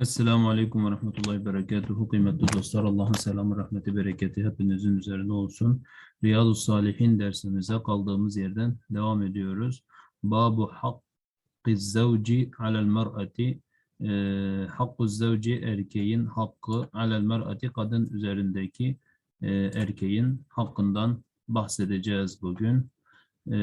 Esselamu Aleyküm ve Rahmetullahi Berekatuhu. Kıymetli dostlar, Allah'ın selamı, rahmeti, bereketi hepinizin üzerine olsun. Riyadu Salihin dersimize kaldığımız yerden devam ediyoruz. Babu hakkı zevci alel mer'ati e, hakkı zevci erkeğin hakkı alel mer'ati kadın üzerindeki e, erkeğin hakkından bahsedeceğiz bugün. Ee,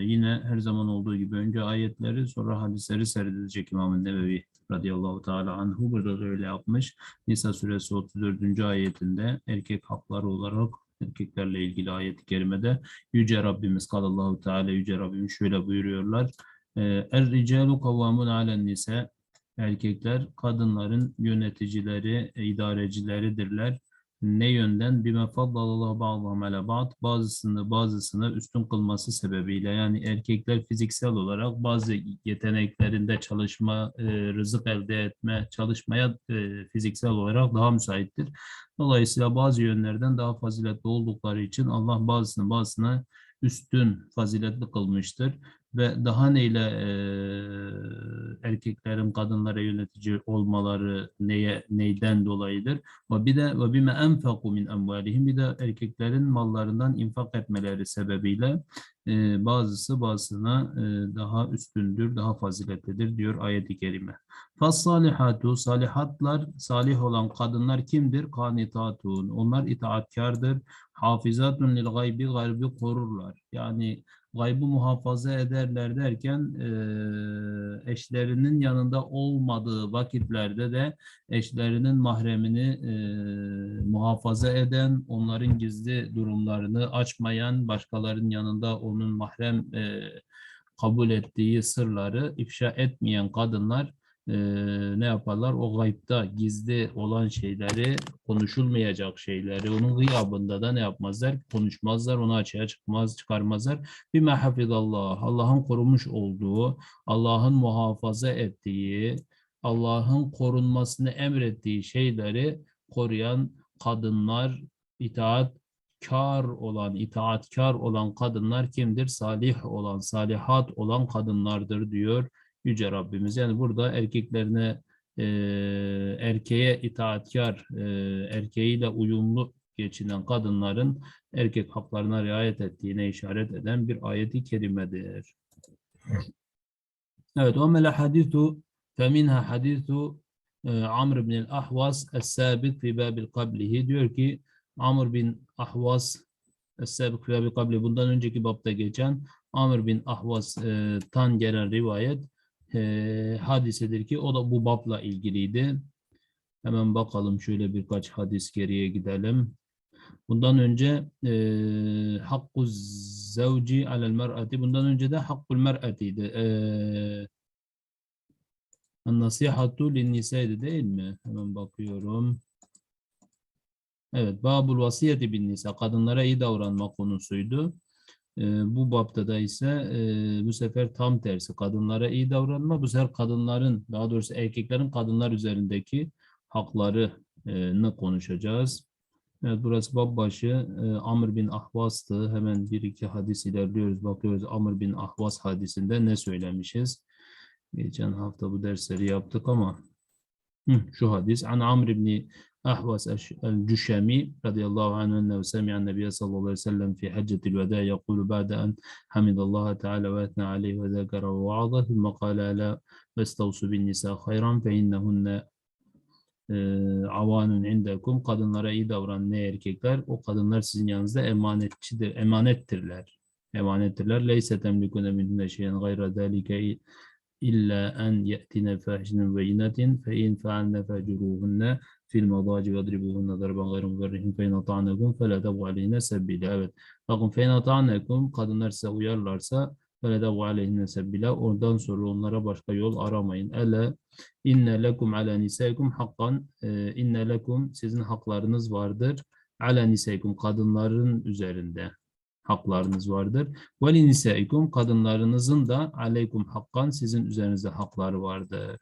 yine her zaman olduğu gibi önce ayetleri sonra hadisleri seyredecek İmam-ı Nevevi radıyallahu teala anhu burada da öyle yapmış. Nisa suresi 34. ayetinde erkek hakları olarak erkeklerle ilgili ayet-i kerimede Yüce Rabbimiz kalallahu teala Yüce Rabbimiz şöyle buyuruyorlar. Ee, Er ricalu kavvamun alen nise erkekler kadınların yöneticileri, idarecileridirler ne yönden? Bime faddalallahu ba'dahum ala ba'd. Bazısını bazısına üstün kılması sebebiyle. Yani erkekler fiziksel olarak bazı yeteneklerinde çalışma, e, rızık elde etme, çalışmaya e, fiziksel olarak daha müsaittir. Dolayısıyla bazı yönlerden daha faziletli oldukları için Allah bazısını bazısına üstün faziletli kılmıştır ve daha neyle e, erkeklerin kadınlara yönetici olmaları neye neyden dolayıdır? Ve bir de ve bime enfaku min emvalihim bir de erkeklerin mallarından infak etmeleri sebebiyle e, bazısı bazısına e, daha üstündür, daha faziletlidir diyor ayet-i kerime. Fassalihatu salihatlar salih olan kadınlar kimdir? Kanitatun. Onlar itaatkardır. Hafizatun lil gaybi gaybi korurlar. Yani gaybı muhafaza ederler derken e, eşlerinin yanında olmadığı vakitlerde de eşlerinin mahremini e, muhafaza eden, onların gizli durumlarını açmayan, başkalarının yanında onun mahrem e, kabul ettiği sırları ifşa etmeyen kadınlar e, ne yaparlar? O gaybda gizli olan şeyleri, konuşulmayacak şeyleri, onun gıyabında da ne yapmazlar? Konuşmazlar, onu açığa çıkmaz, çıkarmazlar. Bir hafizallah, Allah'ın korumuş olduğu, Allah'ın muhafaza ettiği, Allah'ın korunmasını emrettiği şeyleri koruyan kadınlar, itaat kar olan, itaatkar olan kadınlar kimdir? Salih olan, salihat olan kadınlardır diyor Yüce Rabbimiz. Yani burada erkeklerine e, erkeğe itaatkar, e, erkeğiyle uyumlu geçinen kadınların erkek haklarına riayet ettiğine işaret eden bir ayeti kerimedir. Evet, o hadithu feminha hadithu e, Amr bin el-Ahvas es-sabit fi babil kablihi diyor ki Amr bin Ahvas es-sabit fi babil kablihi bundan önceki babda geçen Amr bin Ahvas'tan gelen rivayet e, hadisedir ki o da bu babla ilgiliydi. Hemen bakalım şöyle birkaç hadis geriye gidelim. Bundan önce e, hakku zevci alel mer'ati bundan önce de hakkul mer'atiydi. E, Nasihatu linnisaydi değil mi? Hemen bakıyorum. Evet, babul vasiyeti bin nisa kadınlara iyi davranma konusuydu. E, bu bapta da ise e, bu sefer tam tersi kadınlara iyi davranma. Bu sefer kadınların daha doğrusu erkeklerin kadınlar üzerindeki haklarını konuşacağız. Evet, burası bab e, Amr bin Ahvas'tı. Hemen bir iki hadis ilerliyoruz. Bakıyoruz Amr bin Ahvas hadisinde ne söylemişiz. Geçen hafta bu dersleri yaptık ama Hı, şu hadis. An Amr ibn Ahvas el-Cüşemi radıyallahu anh ennehu semi'an nebiye sallallahu aleyhi ve sellem fi haccetil veda yekulu ba'de en hamidallaha teala ve etna aleyhi ve zekara ve va'ada thumma kala la vestavsu bin nisa hayran fe innehunne e, avanun indekum. Kadınlara iyi davran ne erkekler? O kadınlar sizin yanınızda emanetçidir emanettirler. Emanettirler. Leyse temlikune minhunne şeyen gayra zalike illa en ye'tine fahişinin ve yinetin fe in fealne fecuruhunne fil madaci ve dribuhunne darban gayru müberrihin fe in ata'nekum fe la tebu aleyhine sebbile. Evet. Bakın fe in ata'nekum kadınlar size uyarlarsa fe la tebu aleyhine sebbile. Ondan sonra onlara başka yol aramayın. Ele inne lekum ala nisaikum hakkan e, inne lekum sizin haklarınız vardır. Ala nisaikum kadınların üzerinde haklarınız vardır. Ve li nisaikum kadınlarınızın da aleykum hakkan sizin üzerinizde hakları vardır.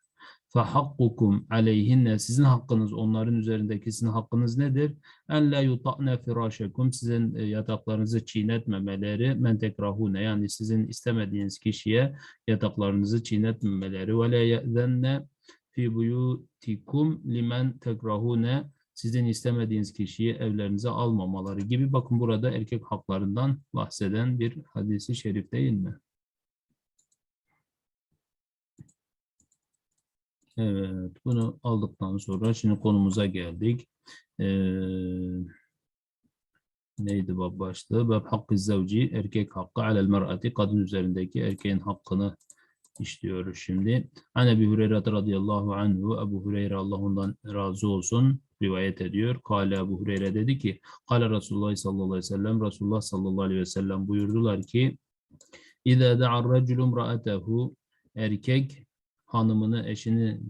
فَحَقُّكُمْ aleyhinne sizin hakkınız onların üzerindeki sizin hakkınız nedir? En la yuta'ne firâşekum sizin e, yataklarınızı çiğnetmemeleri men tekrahune yani sizin istemediğiniz kişiye yataklarınızı çiğnetmemeleri ve la ye'zenne fi buyutikum limen tekrahune sizin istemediğiniz kişiyi evlerinize almamaları gibi bakın burada erkek haklarından bahseden bir hadisi şerif değil mi? Evet, bunu aldıktan sonra şimdi konumuza geldik. Ee, neydi bab başlığı? Bab hakkı zevci, erkek hakkı alel mer'ati, kadın üzerindeki erkeğin hakkını işliyoruz şimdi. An Ebu Hureyre radıyallahu anhu, Ebu Hureyre Allah ondan razı olsun rivayet ediyor. Kale Ebu Hureyre dedi ki, Kale Resulullah sallallahu aleyhi ve sellem, Resulullah sallallahu aleyhi ve sellem buyurdular ki, İzâ da'ar raculu imra'atehu, erkek hanımını, eşini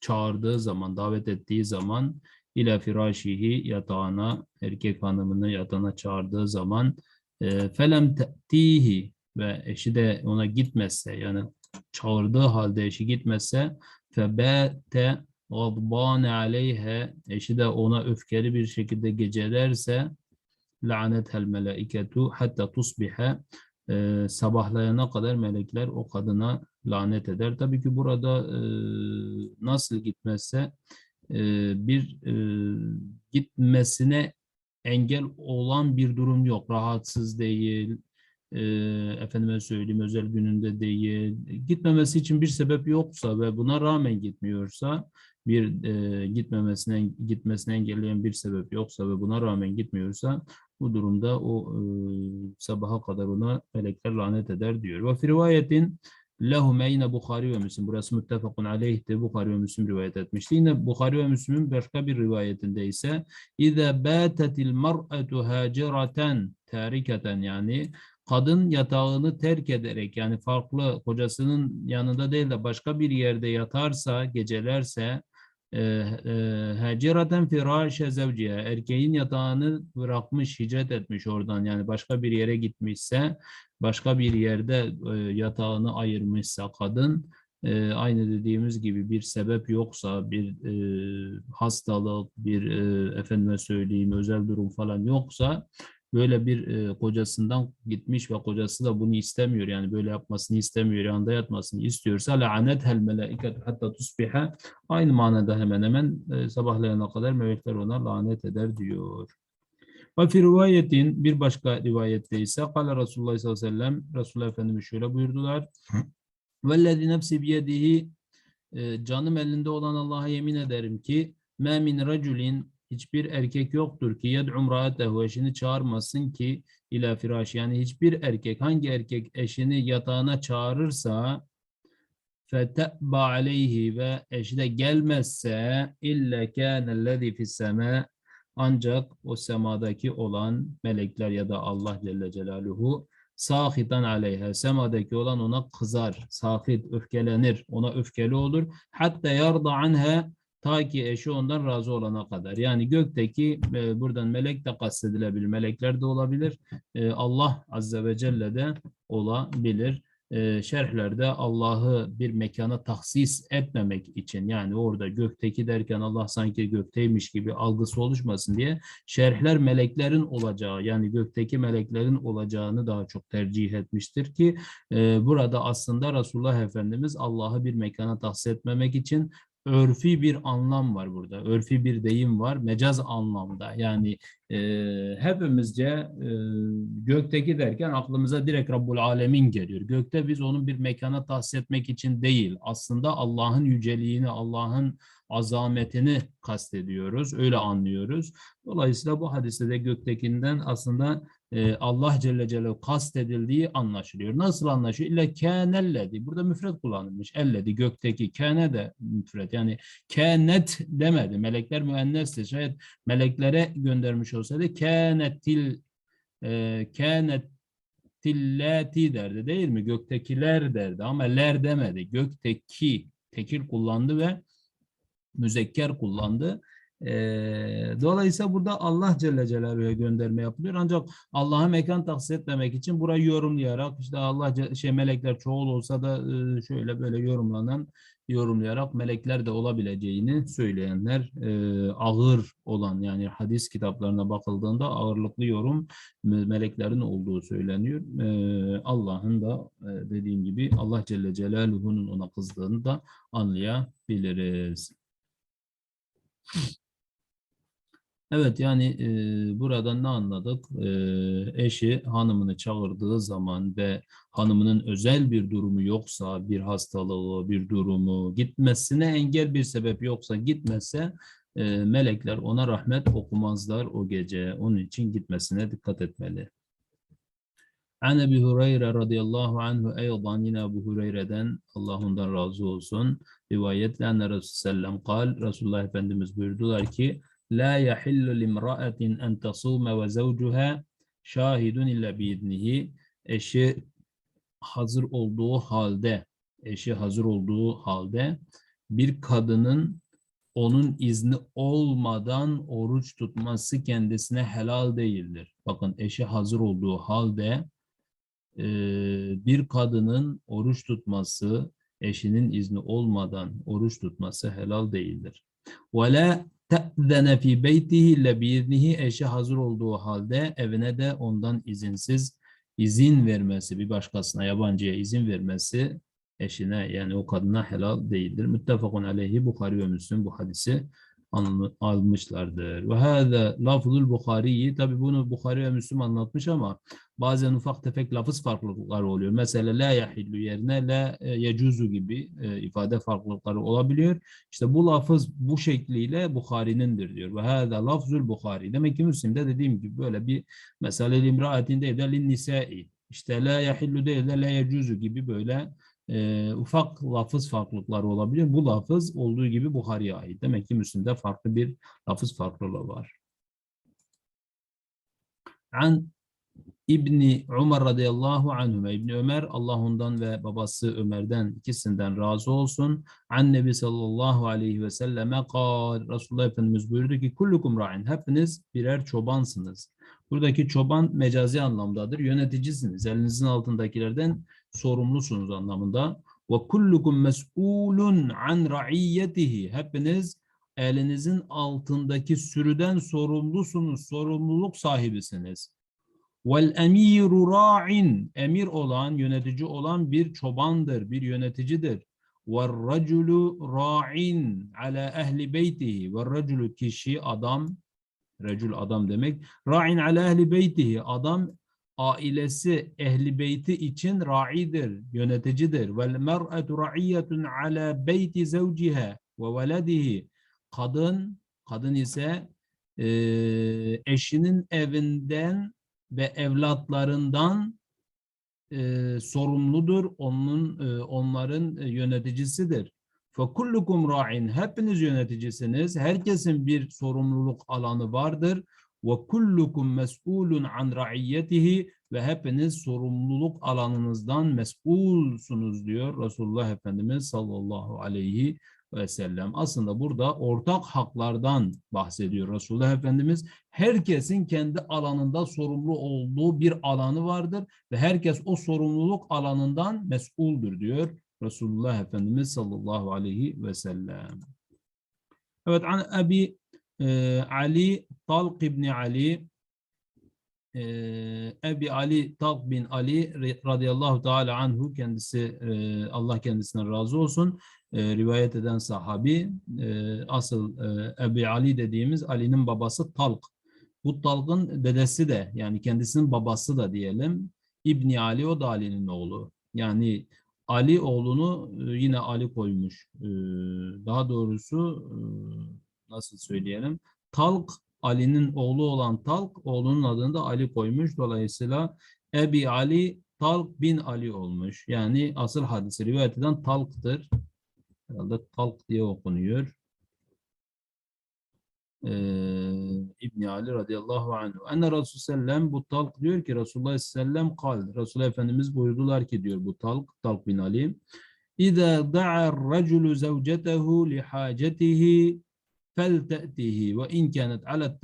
çağırdığı zaman, davet ettiği zaman ila firâşihi yatağına, erkek hanımını yatağına çağırdığı zaman e, felem te'tihi ve eşi de ona gitmezse yani çağırdığı halde eşi gitmezse febete gadbane aleyhe eşi de ona öfkeli bir şekilde gecelerse la'netel melaiketu hatta tusbihe sabahlayana kadar melekler o kadına lanet eder. Tabii ki burada e, nasıl gitmezse e, bir e, gitmesine engel olan bir durum yok. Rahatsız değil, e, efendime söyleyeyim özel gününde değil. Gitmemesi için bir sebep yoksa ve buna rağmen gitmiyorsa bir e, gitmemesine gitmesine engelleyen bir sebep yoksa ve buna rağmen gitmiyorsa bu durumda o e, sabaha kadar ona melekler lanet eder diyor. Ve rivayetin lehum yine Bukhari ve Müslim. Burası muttefakun aleyhti. Bukhari ve Müslim rivayet etmişti. Yine Bukhari ve Müslim'in başka bir rivayetinde ise İze bâtetil mar'atu hâciraten tariketen yani kadın yatağını terk ederek yani farklı kocasının yanında değil de başka bir yerde yatarsa, gecelerse haciraten firâşe zevciye erkeğin yatağını bırakmış, hicret etmiş oradan. Yani başka bir yere gitmişse, başka bir yerde e, yatağını ayırmışsa kadın e, aynı dediğimiz gibi bir sebep yoksa, bir e, hastalık, bir e, efendime söyleyeyim özel durum falan yoksa böyle bir e, kocasından gitmiş ve kocası da bunu istemiyor. Yani böyle yapmasını istemiyor, yanında yatmasını istiyorsa lanet hel melaiket hatta tusbiha aynı manada hemen hemen e, sabahlayana kadar melekler ona lanet eder diyor. Ve fi rivayetin bir başka rivayette ise kale Resulullah sallallahu aleyhi ve sellem Resulullah Efendimiz şöyle buyurdular. Vellezî nefsi biyedihi e, canım elinde olan Allah'a yemin ederim ki min raculin hiçbir erkek yoktur ki yed'um ra'atehu eşini çağırmasın ki ila firaş yani hiçbir erkek hangi erkek eşini yatağına çağırırsa fetebba aleyhi ve eşi de gelmezse ille kânellezî fisseme ancak o semadaki olan melekler ya da Allah Celle Celaluhu sahitan aleyhe semadaki olan ona kızar, sahit, öfkelenir, ona öfkeli olur. Hatta yarda anha Ta ki eşi ondan razı olana kadar. Yani gökteki e, buradan melek de kastedilebilir. Melekler de olabilir. E, Allah Azze ve Celle de olabilir. E, şerhlerde Allah'ı bir mekana tahsis etmemek için yani orada gökteki derken Allah sanki gökteymiş gibi algısı oluşmasın diye şerhler meleklerin olacağı yani gökteki meleklerin olacağını daha çok tercih etmiştir ki e, burada aslında Resulullah Efendimiz Allah'ı bir mekana tahsis etmemek için örfi bir anlam var burada. Örfi bir deyim var. Mecaz anlamda. Yani e, hepimizce e, gökteki derken aklımıza direkt Rabbul Alemin geliyor. Gökte biz onun bir mekana tahsis etmek için değil. Aslında Allah'ın yüceliğini, Allah'ın azametini kastediyoruz. Öyle anlıyoruz. Dolayısıyla bu hadiste de göktekinden aslında e, Allah Celle Celaluhu kastedildiği anlaşılıyor. Nasıl anlaşılıyor? İlle kânelledi. Burada müfret kullanılmış. Elledi gökteki. Kâne de müfret. Yani kânet demedi. Melekler müennesti. Şayet meleklere göndermiş olsaydı kânetil e, derdi değil mi? Göktekiler derdi ama ler demedi. Gökteki tekil kullandı ve müzekker kullandı. E, dolayısıyla burada Allah Celle Celaluhu'ya gönderme yapılıyor. Ancak Allah'a mekan tahsis etmemek için burayı yorumlayarak işte Allah şey melekler çoğul olsa da e, şöyle böyle yorumlanan yorumlayarak melekler de olabileceğini söyleyenler e, ağır olan yani hadis kitaplarına bakıldığında ağırlıklı yorum me- meleklerin olduğu söyleniyor. E, Allah'ın da e, dediğim gibi Allah Celle Celaluhu'nun ona kızdığını da anlayabiliriz. Evet yani e, buradan ne anladık? E, eşi hanımını çağırdığı zaman ve hanımının özel bir durumu yoksa, bir hastalığı, bir durumu, gitmesine engel bir sebep yoksa gitmese e, melekler ona rahmet okumazlar o gece. Onun için gitmesine dikkat etmeli. An Ebi Hureyre radıyallahu anhu eydan yine Ebu Hureyre'den Allah ondan razı olsun. Rivayetle enne Resulü sellem kal Resulullah Efendimiz buyurdular ki La yahillu limra'atin en tasume ve zavcuha şahidun illa biidnihi eşi hazır olduğu halde eşi hazır olduğu halde bir kadının onun izni olmadan oruç tutması kendisine helal değildir. Bakın eşi hazır olduğu halde e, bir kadının oruç tutması eşinin izni olmadan oruç tutması helal değildir. وَلَا te'zene fi beytihi le biiznihi eşi hazır olduğu halde evine de ondan izinsiz izin vermesi, bir başkasına yabancıya izin vermesi eşine yani o kadına helal değildir. Müttefakun aleyhi Bukhari ve Müslüm bu hadisi almışlardır. Ve hâzâ lafzul Bukhari'yi tabi bunu Bukhari ve Müslim anlatmış ama bazen ufak tefek lafız farklılıkları oluyor. Mesela la yahillu yerine la e, yecuzu gibi e, ifade farklılıkları olabiliyor. İşte bu lafız bu şekliyle Bukhari'nindir diyor. Ve hâzâ lafzul Bukhari. Demek ki Müslim'de dediğim gibi böyle bir mesela limraatin değil de lin nisai. İşte la yahillu değil de la yecuzu gibi böyle e, ufak lafız farklılıkları olabilir. Bu lafız olduğu gibi Buhari'ye ait. Demek ki Müslim'de farklı bir lafız farklılığı var. An İbni Ömer radıyallahu anhüme İbni Ömer Allah ondan ve babası Ömer'den ikisinden razı olsun. An Nebi sallallahu aleyhi ve selleme kal Resulullah Efendimiz buyurdu ki kullukum ra'in hepiniz birer çobansınız. Buradaki çoban mecazi anlamdadır. Yöneticisiniz. Elinizin altındakilerden sorumlusunuz anlamında. Ve kullukum mes'ulun an ra'iyyetihi. Hepiniz elinizin altındaki sürüden sorumlusunuz. Sorumluluk sahibisiniz. Vel emiru ra'in. Emir olan, yönetici olan bir çobandır, bir yöneticidir. Ra'in ala ehli beytihi. Ve raculu kişi, adam, recul adam demek. Ra'in ala ehli beytihi. Adam ailesi ehli beyti için ra'idir, yöneticidir. Vel mer'etu ra'iyyetun ala beyti zevciha ve veledihi. Kadın, kadın ise eee, eşinin evinden ve evlatlarından eee, sorumludur. Onun eee, onların e, yöneticisidir. Fekullukum ra'in. Hepiniz yöneticisiniz. Herkesin bir sorumluluk alanı vardır. Ve kullukum mes'ulun an ra'iyyetihi ve hepiniz sorumluluk alanınızdan mes'ulsunuz diyor Resulullah Efendimiz sallallahu aleyhi ve sellem. Aslında burada ortak haklardan bahsediyor Resulullah Efendimiz. Herkesin kendi alanında sorumlu olduğu bir alanı vardır ve herkes o sorumluluk alanından mes'uldur diyor Resulullah Efendimiz sallallahu aleyhi ve sellem. Evet, an Ebi e, Ali Talq ibn Ali e, Ebi Ali Talq bin Ali radıyallahu teala anhu kendisi e, Allah kendisine razı olsun e, rivayet eden sahabi e, asıl e, Ebi Ali dediğimiz Ali'nin babası Talq. Bu Talq'ın dedesi de yani kendisinin babası da diyelim İbni Ali o da Ali'nin oğlu. Yani Ali oğlunu yine Ali koymuş. Daha doğrusu nasıl söyleyelim? Talk Ali'nin oğlu olan Talk oğlunun adını da Ali koymuş. Dolayısıyla Ebi Ali Talk bin Ali olmuş. Yani asıl hadisi rivayet eden Talk'tır. Herhalde Talk diye okunuyor. Ee, İbni Ali radıyallahu anhu. Enne Resulü sellem bu Talk diyor ki Resulullah sellem kal. Resulullah Efendimiz buyurdular ki diyor bu Talk, Talk bin Ali. İza da'a raculu zevcetehu li hacetihi felte'tihi ve in kânet alet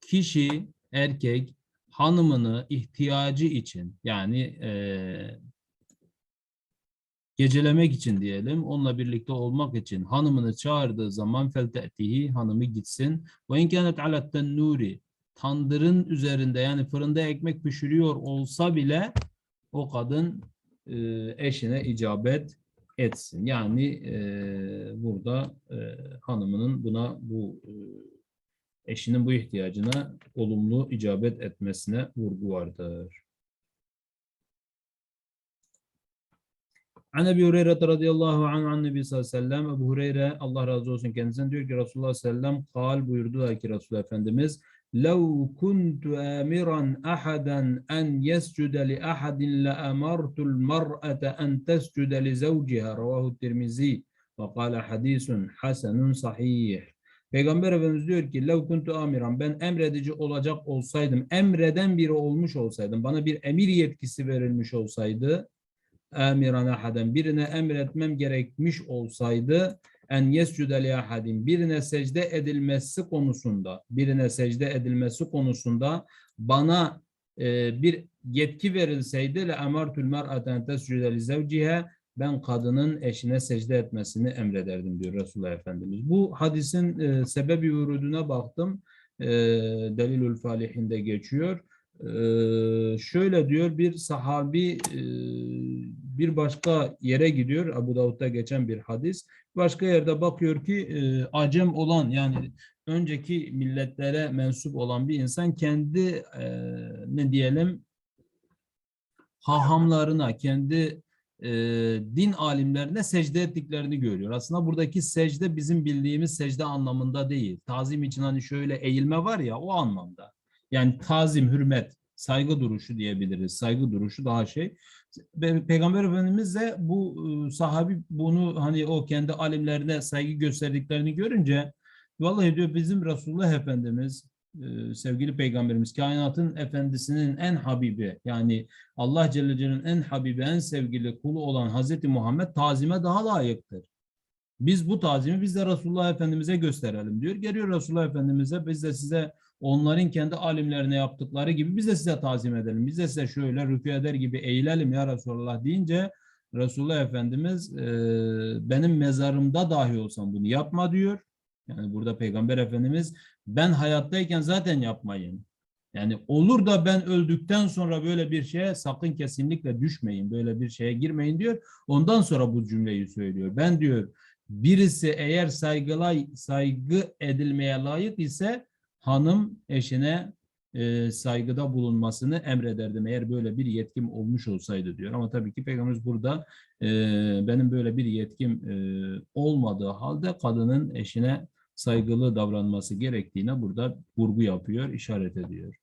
kişi erkek hanımını ihtiyacı için yani eee, gecelemek için diyelim, onunla birlikte olmak için hanımını çağırdığı zaman felte'tihi hanımı gitsin. Ve in kânet alet nuri tandırın üzerinde yani fırında ekmek pişiriyor olsa bile o kadın e, eşine icabet etsin. Yani e, burada e, hanımının buna bu e, eşinin bu ihtiyacına olumlu icabet etmesine vurgu vardır. An Ebi Hureyre radıyallahu anh an Nebi sallallahu aleyhi ve sellem Ebu Hureyre Allah razı olsun kendisinden diyor ki Resulullah sallallahu aleyhi ve sellem kal buyurdular ki Resulullah Efendimiz لو كنت آمرا أحدا أن يسجد لأحد لأمرت المرأة أن تسجد لزوجها رواه الترمذي وقال حديث حسن صحيح Peygamber Efendimiz diyor ki lev kuntu amiran ben emredici olacak olsaydım emreden biri olmuş olsaydım bana bir emir yetkisi verilmiş olsaydı amiran ahaden birine emretmem gerekmiş olsaydı en yescude li ahadin birine secde edilmesi konusunda birine secde edilmesi konusunda bana e, bir yetki verilseydi le emartul mer'aten tescude li zevciha ben kadının eşine secde etmesini emrederdim diyor Resulullah Efendimiz. Bu hadisin e, sebebi vuruduna baktım. E, Delilül Falihinde geçiyor. E, şöyle diyor bir sahabi e, bir başka yere gidiyor. Abu Davud'da geçen bir hadis. Başka yerde bakıyor ki e, acem olan yani önceki milletlere mensup olan bir insan kendi e, ne diyelim hahamlarına, kendi e, din alimlerine secde ettiklerini görüyor. Aslında buradaki secde bizim bildiğimiz secde anlamında değil. Tazim için hani şöyle eğilme var ya o anlamda. Yani tazim, hürmet, saygı duruşu diyebiliriz. Saygı duruşu daha şey. Pe- Peygamber Efendimiz de bu e, sahabi bunu hani o kendi alimlerine saygı gösterdiklerini görünce vallahi diyor bizim Resulullah Efendimiz e, sevgili peygamberimiz kainatın efendisinin en habibi yani Allah Celle Celle'nin en habibi en sevgili kulu olan Hazreti Muhammed tazime daha layıktır. Biz bu tazimi biz de Resulullah Efendimiz'e gösterelim diyor. Geliyor Resulullah Efendimiz'e biz de size onların kendi alimlerine yaptıkları gibi biz de size tazim edelim. Biz de size şöyle rükû eder gibi eğilelim ya Resulullah deyince Resulullah Efendimiz e, benim mezarımda dahi olsam bunu yapma diyor. Yani burada Peygamber Efendimiz ben hayattayken zaten yapmayın. Yani olur da ben öldükten sonra böyle bir şeye sakın kesinlikle düşmeyin. Böyle bir şeye girmeyin diyor. Ondan sonra bu cümleyi söylüyor. Ben diyor birisi eğer saygılay, saygı edilmeye layık ise hanım eşine e, saygıda bulunmasını emrederdim eğer böyle bir yetkim olmuş olsaydı diyor. Ama tabii ki Peygamberimiz burada e, benim böyle bir yetkim e, olmadığı halde kadının eşine saygılı davranması gerektiğine burada vurgu yapıyor, işaret ediyor.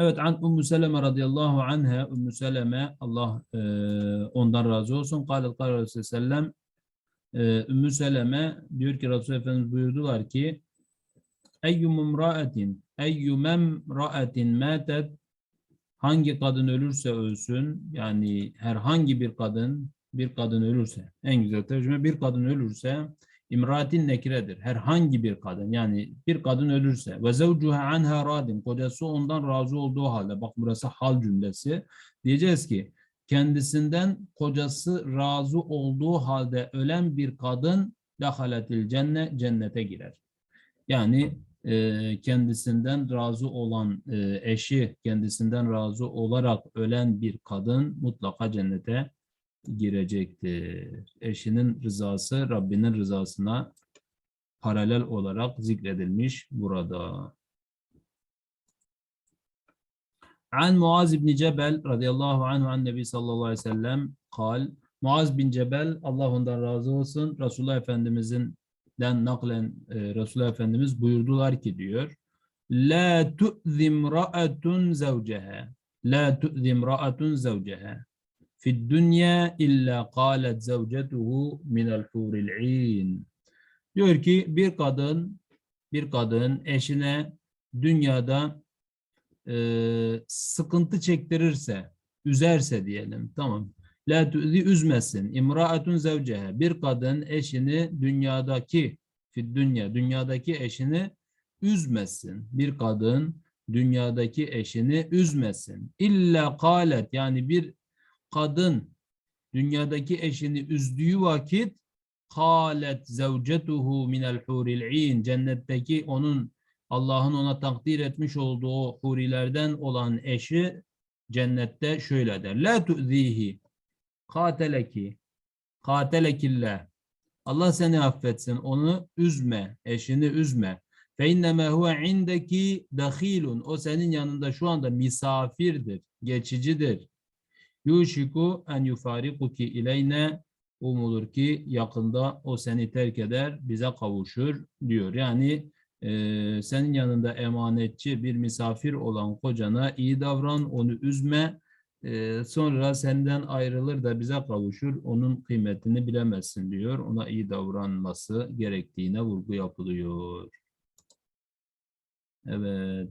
Evet, an Ümmü Seleme radıyallahu anha, Ümmü Seleme, Allah e, ondan razı olsun. Kâlet kâle sellem, e, Ümmü Seleme diyor ki Resulullah Efendimiz buyurdular ki, Eyyum imra'atin, eyyum emra'atin mâtet, hangi kadın ölürse ölsün, yani herhangi bir kadın, bir kadın ölürse, en güzel tercüme bir kadın ölürse, imratin nekiredir. Herhangi bir kadın yani bir kadın ölürse. Ve zevcuha anha radin. Kocası ondan razı olduğu halde bak burası hal cümlesi. Diyeceğiz ki kendisinden kocası razı olduğu halde ölen bir kadın dahaletil cennet cennete girer. Yani e, kendisinden razı olan e, eşi kendisinden razı olarak ölen bir kadın mutlaka cennete girecektir. Eşinin rızası Rabbinin rızasına paralel olarak zikredilmiş burada. An Muaz bin Cebel radıyallahu anhu an Nebi sallallahu aleyhi ve sellem kal Muaz bin Cebel Allah ondan razı olsun Resulullah Efendimizin den naklen e, Resulullah Efendimiz buyurdular ki diyor La tu'zim ra'atun zevceha La tu'zim ra'atun zevceha fi dünya illa qalet zevcetuhu minel huril in. Diyor ki bir kadın bir kadın eşine dünyada e, sıkıntı çektirirse, üzerse diyelim. Tamam. La tu'zi üzmesin. İmraatun zevcehe. Bir kadın eşini dünyadaki fi dünya dünyadaki eşini üzmesin. Bir kadın dünyadaki eşini üzmesin. İlla kalet yani bir kadın dünyadaki eşini üzdüğü vakit kalet zevcetuhu minel huril in cennetteki onun Allah'ın ona takdir etmiş olduğu hurilerden olan eşi cennette şöyle der. La tu'zihi kateleki katelekillah Allah seni affetsin. Onu üzme. Eşini üzme. Fe inneme huve indeki dahilun. O senin yanında şu anda misafirdir. Geçicidir. Yuşiku en yufarikuki ileyne umulur ki yakında o seni terk eder, bize kavuşur diyor. Yani e, senin yanında emanetçi bir misafir olan kocana iyi davran, onu üzme. E, sonra senden ayrılır da bize kavuşur, onun kıymetini bilemezsin diyor. Ona iyi davranması gerektiğine vurgu yapılıyor. Evet.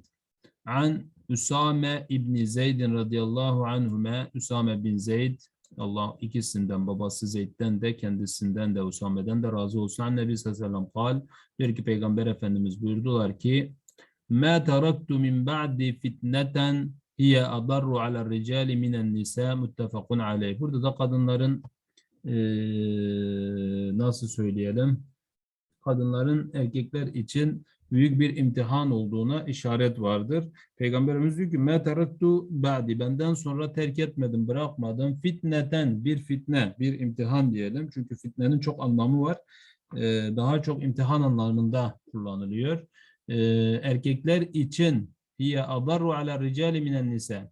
An Üsame İbni Zeydin radıyallahu anhüme Üsame bin Zeyd Allah ikisinden babası Zeyd'den de kendisinden de Usame'den de razı olsun. An Nebi sallallahu aleyhi ve sellem ki Peygamber Efendimiz buyurdular ki Ma taraktu min ba'di fitneten hiye adarru ala ricali minen nisa muttefakun aleyh. Burada da kadınların eee, nasıl söyleyelim kadınların erkekler için büyük bir imtihan olduğuna işaret vardır. Peygamberimiz diyor ki "Me teraktu ba'di benden sonra terk etmedim, bırakmadım. Fitneten bir fitne, bir imtihan diyelim. Çünkü fitnenin çok anlamı var. Ee, daha çok imtihan anlamında kullanılıyor. Ee, erkekler için hiye adarru ala ricali minen nisa.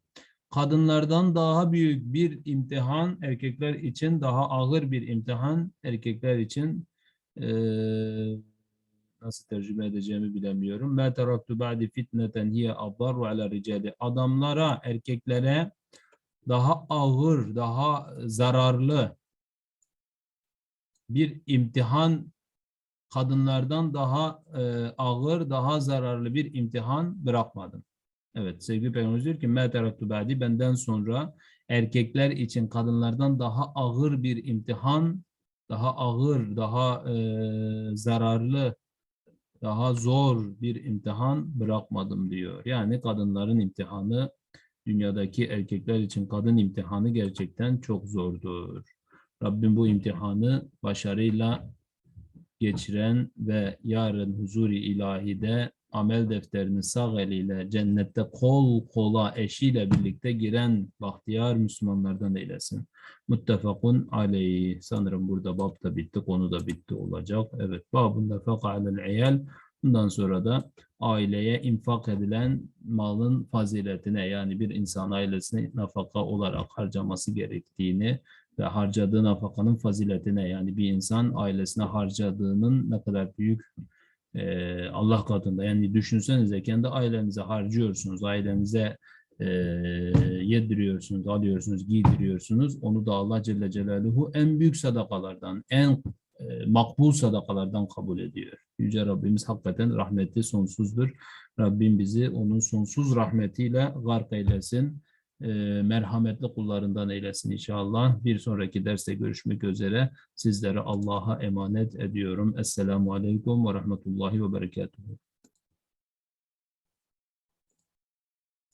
Kadınlardan daha büyük bir imtihan, erkekler için daha ağır bir imtihan, erkekler için eee nasıl tercüme edeceğimi bilemiyorum. Ma taraktu ba'di fitneten hiye adarru ala ricali. Adamlara, erkeklere daha ağır, daha zararlı bir imtihan kadınlardan daha e, ağır, daha zararlı bir imtihan bırakmadım. Evet sevgili Peygamber diyor ki ma taraktu ba'di benden sonra erkekler için kadınlardan daha ağır bir imtihan, daha ağır, daha e, zararlı daha zor bir imtihan bırakmadım diyor. Yani kadınların imtihanı dünyadaki erkekler için kadın imtihanı gerçekten çok zordur. Rabbim bu imtihanı başarıyla geçiren ve yarın huzuri ilahide amel defterini sağ eliyle cennette kol kola eşiyle birlikte giren bahtiyar Müslümanlardan eylesin. Muttefakun aleyh. Sanırım burada bab da bitti, konu da bitti olacak. Evet, babun nefaka alel iyal. Bundan sonra da aileye infak edilen malın faziletine yani bir insan ailesine nafaka olarak harcaması gerektiğini ve harcadığı nafakanın faziletine yani bir insan ailesine harcadığının ne kadar büyük e, Allah katında yani düşünsenize kendi ailenize harcıyorsunuz, ailenize e, yediriyorsunuz, alıyorsunuz, giydiriyorsunuz. Onu da Allah Celle Celaluhu en büyük sadakalardan, en e, makbul sadakalardan kabul ediyor. Yüce Rabbimiz hakikaten rahmeti sonsuzdur. Rabbim bizi onun sonsuz rahmetiyle gark eylesin. E, merhametli kullarından eylesin inşallah. Bir sonraki derste görüşmek üzere. Sizleri Allah'a emanet ediyorum. Esselamu Aleyküm ve Rahmetullahi ve Berekatuhu.